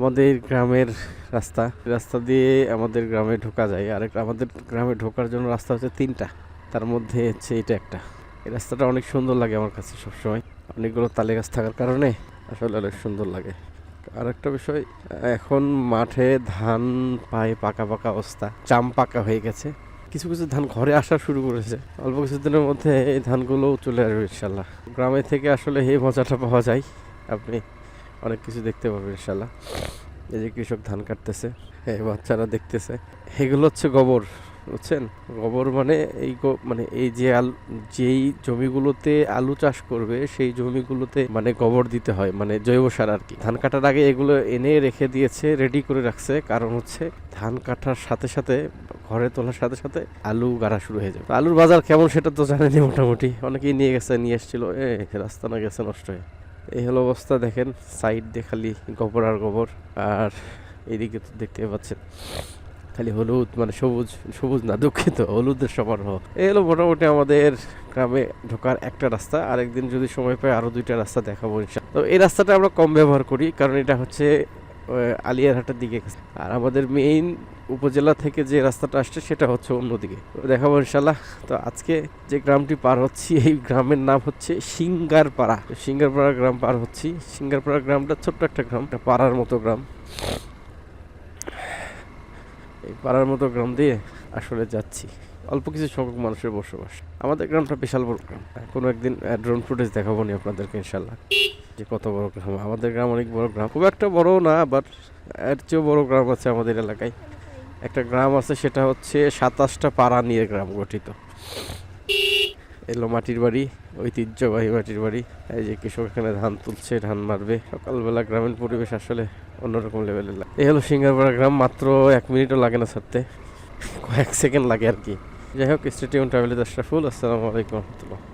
আমাদের গ্রামের রাস্তা। রাস্তা দিয়ে আমাদের গ্রামে ঢোকা যায়। আর আমাদের গ্রামে ঢোকার জন্য রাস্তা হচ্ছে তিনটা। তার মধ্যে হচ্ছে এটা একটা। এই রাস্তাটা অনেক সুন্দর লাগে আমার কাছে সবসময়। অনেকগুলো তালে গাছ থাকার কারণে আসলে অনেক সুন্দর লাগে। আর একটা বিষয়, এখন মাঠে ধান পায়ে পাকা পাকা অবস্থা, চাম পাকা হয়ে গেছে। কিছু কিছু ধান ঘরে আসা শুরু করেছে। অল্প কিছুদিনের মধ্যে এই ধানগুলোও চলে আসবে ইনশাল্লাহ। গ্রামে থেকে আসলে এই মজাটা পাওয়া যায়। আপনি অনেক কিছু দেখতে পাবে ইনশাল্লাহ। এই যে কৃষক ধান কাটতেছে, এই বাচ্চারা দেখতেছে। এগুলো হচ্ছে গোবর, বুঝছেন? গোবর মানে এই মানে এই যে আলু যেই জমিগুলোতে আলু চাষ করবে, সেই জমিগুলোতে মানে গোবর দিতে হয় মানে জৈব সার আর কি। ধান কাটার আগে এগুলো এনে রেখে দিয়েছে রেডি করে রাখছে। কারণ হচ্ছে ধান কাটার সাথে সাথে, ঘরে তোলার সাথে সাথে আলু গাড়া শুরু হয়ে যাবে। আলুর বাজার কেমন সেটা তো জানেনি মোটামুটি। অনেকেই নিয়ে গেছে, নিয়ে এসেছিল এ রাস্তা না গেছে, নষ্ট হয়ে। এই হলো অবস্থা, দেখেন সাইড দিয়ে খালি গোবর আর গোবর, আর এইদিকে তো দেখতে পাচ্ছেন, খালি হলুদ মানে সবুজ সবুজ না, দুঃখিত, হলুদের সবার হোক এই হলো মোটামুটি আমাদের গ্রামে ঢোকার একটা রাস্তা, আরেকদিন যদি সময় পাই আরও দুইটা রাস্তা দেখাবো। তো এই রাস্তাটা আমরা কম ব্যবহার করি, কারণ এটা হচ্ছে আলিয়ারহাটের দিকে আর আমাদের মেইন উপজেলা থেকে যে রাস্তাটা আসছে, সেটা হচ্ছে অন্যদিকে। দেখাবো ইনশাল্লাহ তো আজকে যে গ্রামটি পার হচ্ছি, এই গ্রামের নাম হচ্ছে সিঙ্গারপাড়া। সিঙ্গারপাড়া গ্রাম পার হচ্ছি। সিঙ্গারপাড়া গ্রামটা ছোট্ট একটা গ্রাম পাড়ার মতো গ্রাম। এই পাড়ার মতো গ্রাম দিয়ে আসলে যাচ্ছি। অল্প কিছু সংখ্যক মানুষের বসবাস। আমাদের গ্রামটা বিশাল বড় গ্রাম। কোনো একদিন ড্রোন ফুটেজ দেখাবো নি আপনাদেরকে ইনশাল্লাহ যে কত বড় গ্রাম। আমাদের গ্রাম অনেক বড় গ্রাম। খুব একটা বড় না বাট এর চেয়েও বড় গ্রাম আছে আমাদের এলাকায়। একটা গ্রাম আছে, সেটা হচ্ছে সাতাশটা পাড়া নিয়ে গ্রাম গঠিত। এলো মাটির বাড়ি, ঐতিহ্যবাহী মাটির বাড়ি। এই যে কৃষক এখানে ধান তুলছে, ধান মারবে। সকালবেলা গ্রামীণ পরিবেশ আসলে অন্যরকম লেভেলের লাগে। এই হলো সিঙ্গারপাড়া গ্রাম, মাত্র এক মিনিটও লাগে না ছাড়তে। কয়েক সেকেন্ড লাগে আর কি। যাই হোক স্টেডিয়াম ট্রাভেল আশরাফুল আসসালামু আলাইকুম রহমতুল্লাহ।